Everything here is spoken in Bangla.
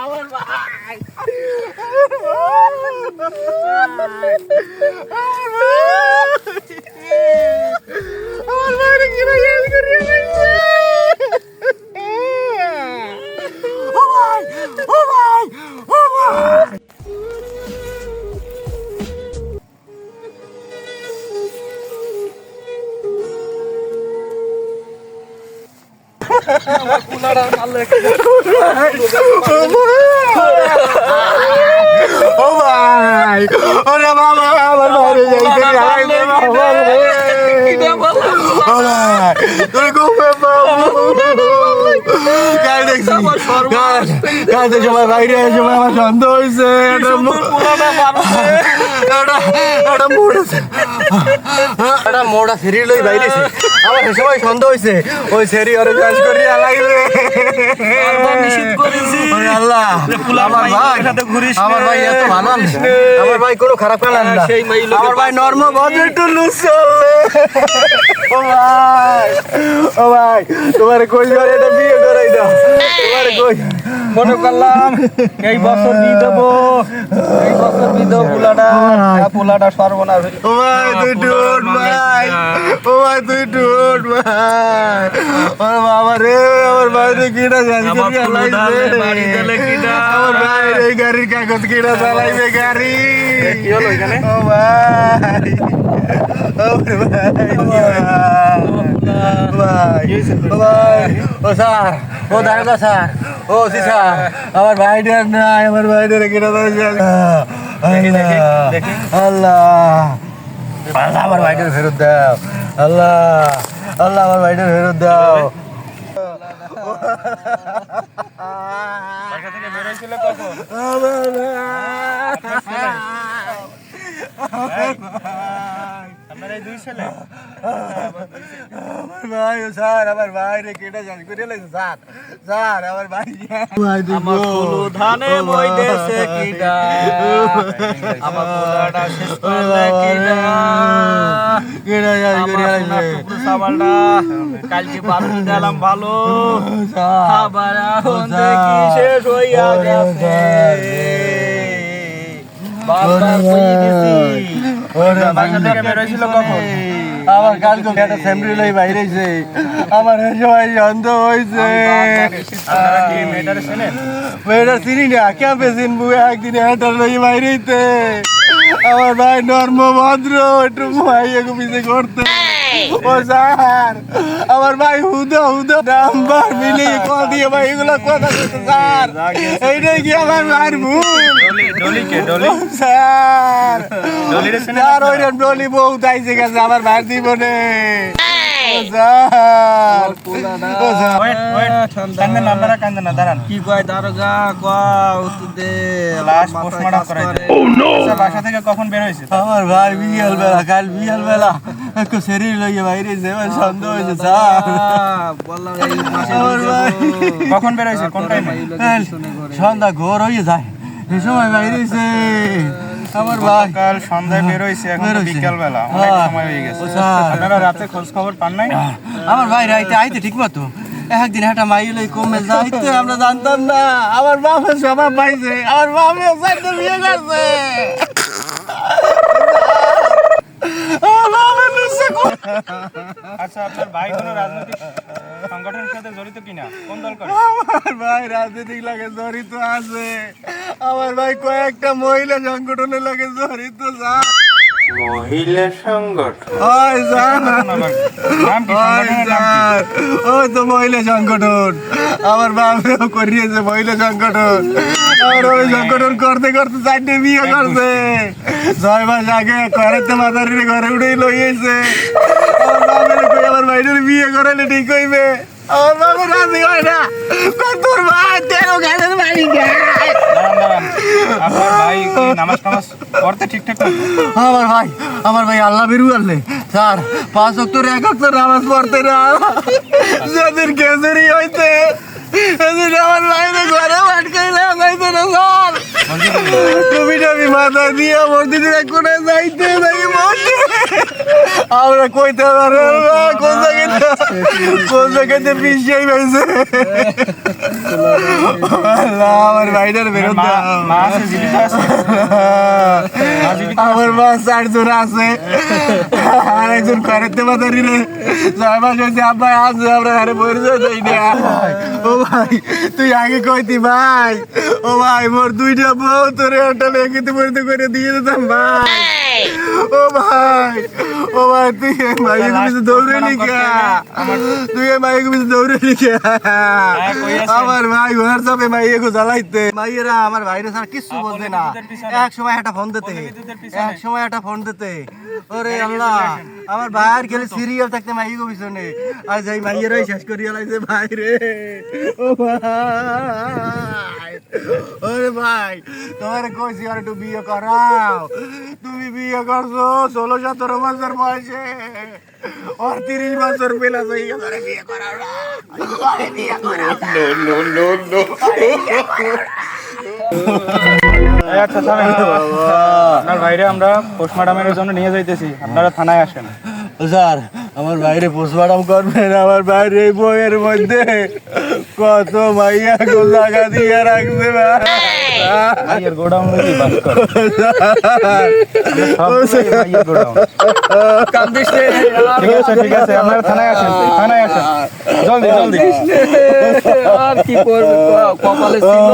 আমার ভাই আমার ও ভাই ওরে বাবা আমার বাইরে যাইতে তোর ঘুমে বাবু কাল দেখছি দেখছি আমার বাইরে আমার সন্দেহ হয়েছে। এটা মোড় আছে এটা মোড়া ফেরি লই বাইরেছে। আমার সে সময় সন্দেহ হয়েছে। ওই করি লাগবে আল্লাহ। আমার ভাই আমার ভাই এত ভালো আমার ভাই কোনো খারাপ না। আমার ভাই নর্ম ভদ্র একটু লুজ চলে ও ভাই। ও ভাই। তোমার কই ঘরে এটা বিয়ে করাই দাও। তোমার কই মনে করলাম। এই বছর দিয়ে দেবো। এই বছর দিয়ে দেবো পোলাটা। পোলাটা সর্বনাশ ও ভাই তুই টুট ভাই। ও ভাই তুই টুট ভাই। ওর বাবা রে আমার ভাই রে কিনা জানি আমার ফুলদানে বাড়ি দিলে কিনা? আমার ভাই রে গাড়ির কাগজ কিনা চালাইবে গাড়ি। কি হলো এখানে? ও ভাই। ও ভাই। ও ভাই। ও ভাই। ও স্যার ও দারোগা স্যার। ও সি স্যার আমার ভাইটার নাই আমার ভাইটার দেখি। আল্লাহ আল্লাহ আমার ভাইটার ফেরত দাও আল্লাহ আল্লাহ আমার ভাইটার ফেরত দাও আপনার এই দুই ছেলে আমার ভাই স্যার আমার ভাই রে কেটে জানি করে লাইছে স্যার। স্যার আমার ভাই আমার। ফুলু ধানে মই। দেশে কিডা আমার শেষ করলে কিডা কেটে জানি করে সাবালটা কালকে বারণ ভালো। স্যার। আবার এখন দেখি শেষ হইয়া গেছে। বেরোইছিল কখন? আমার কালকে একটা ফ্যামিলি লই বাইরেছে। আমার এই ভাই অন্ধ হইছে। মেয়েটা চিনি না ক্যাম্পে চিনবু একদিন একটা লই বাইরেতে আমার ভাই নর্ম ভদ্র একটু ভাই এগো পিছে করতে। ও স্যার আমার ভাই হুদা হুদা নাম্বার মিলে কল দিয়ে ভাই এগুলো কথা বলতে স্যার। এইটাই কি আমার ভাইয়ের ভুল? ডলি ডলি কে ডলি। স্যার। স্যার ওই ডলি বউ গেছে আমার জীবনে। কি কয় দারোগা দে লাশ পোস্টমর্টম করাই বাসা থেকে কখন বের হয়েছে? আমার ভাই বিয়াল বেলা কাল বিয়াল বেলা। একটু শরীর লইয়ে বাইরে যে আমার সন্দেহ হয়েছে স্যার বললাম এই মাসে ভাই। কখন বের কোন টাইমে সন্ধ্যা ঘোর হয়ে যায় এই সময় বাইরেছে আমার ভাই। কাল সন্ধ্যায় বের এখন বিকেল বেলা অনেক হ্যাঁ। সময় হয়ে গেছে। আপনারা রাতে খোঁজ খবর পান নাই? আমার ভাই রাইতে আইতে ঠিক মতো। একদিন একটা মাইল কমে যাইতে আমরা জানতাম না আমার বাপের স্বভাব পাইছে আমার বাপের সাথে বিয়ে করছে আমার বাপের নিশ্চয় কো- আচ্ছা আপনার ভাই কোনো রাজনৈতিক সংগঠনের সাথে জড়িত কিনা? কোন দল করে? আমার ভাই রাজনৈতিক লাগে জড়িত আছে। আমার ভাই কয়েকটা মহিলা সংগঠনের লাগে জড়িত যা। মহিলা সংগঠন। ওই তো মহিলা সংগঠন। আমার বাপেও করিয়েছে মহিলা সংগঠন। আর ওই সংগঠন করতে করতে চারটে বিয়ে করছে। ছয় মাস আগে ঘরেতে মাদারির ঘরে উঠেই লইয়েছে আমার বাপের কই আমার ভাইটার বিয়ে করালে ঠিক হইবে? আমার বাবা রাজি হয় না। তোর ভাই তেরো গাছের বাড়ি গায় আমার ভাই আমার ভাই আল্লাহ বেরু আল্লে স্যার, পাঁচ অক্টর এক অক্টর নামাজ পড়তে না। যাদের হইতে। সেদিন আমার লাইনে ঘরে আটকাইলে যাইতে না স্যার। মাথা দিয়ে মসজিদের এক কোণে যাইতে যাই আমরা কইতে পারব না কোন জায়গাতে কোন জায়গাতে পিছিয়ে পাইছে। আমার ভাইটার বেরোত মা দাও। আছে জীবিত আছে। আমার মা চারজন আছে? আর একজন করাতে পারি রে। ছয় মাস হয়েছে আব্বা আছে আমরা ঘরে পরিচয় দেই না ও ভাই তুই আগে কইতি ভাই। ও ভাই মোর দুইটা বউ তোরে একটা লেখিতে পরিচয় করে দিয়ে দিতাম ভাই। ও ভাই ও ভাই তুই এই মাইয়ের পিছনে দৌড়ে লিখা। তুই মাইয়ের পিছনে দৌড়ে কই আছেন? আমার ভাই হোয়াটসঅ্যাপে মাইয়ে গো জ্বালাইতে। মাইয়েরা আমার ভাইরে ছাড়া কিচ্ছু বলতে না। এক সময় একটা ফোন দিতে। এক সময় একটা ফোন দিতে। ওরে আল্লাহ আমার ভাইয়ের গেলে সিরিয়াল থাকতে মাইয়ে গো পিছনে। আজ এই মাইয়েরাই শেষ করিয়া লাইছে ভাই রে। ও ভাই। ওরে ভাই তোমার কইছি আর একটু বিয়ে করাও। তুমি বিয়ে করছ ষোলো সতেরো বছর বয়সে। ওর তিরিশ বছর পেলা বিয়ে করাও বিয়ে করাও আচ্ছা আপনার ভাইরে আমরা পোস্টমর্টমের জন্য নিয়ে যাইতেছি। আপনারা থানায় আসেন। স্যার আমার বাইরে পোস্টমর্টম করবেন আমার বাইরে এই বইয়ের মধ্যে কত মাইয়া গো লাগা দিয়ে রাখছে ভাই। ভাইয়ের গোডাউন নাকি বাস কর। ও স্যার, ভাইয়ের গোডাউন। কান্দিস রে ঠিক আছে ঠিক আছে আপনারা থানায় আসেন থানায় আসেন। জলদি জলদি। আর কি করবে? কপালে ছিল।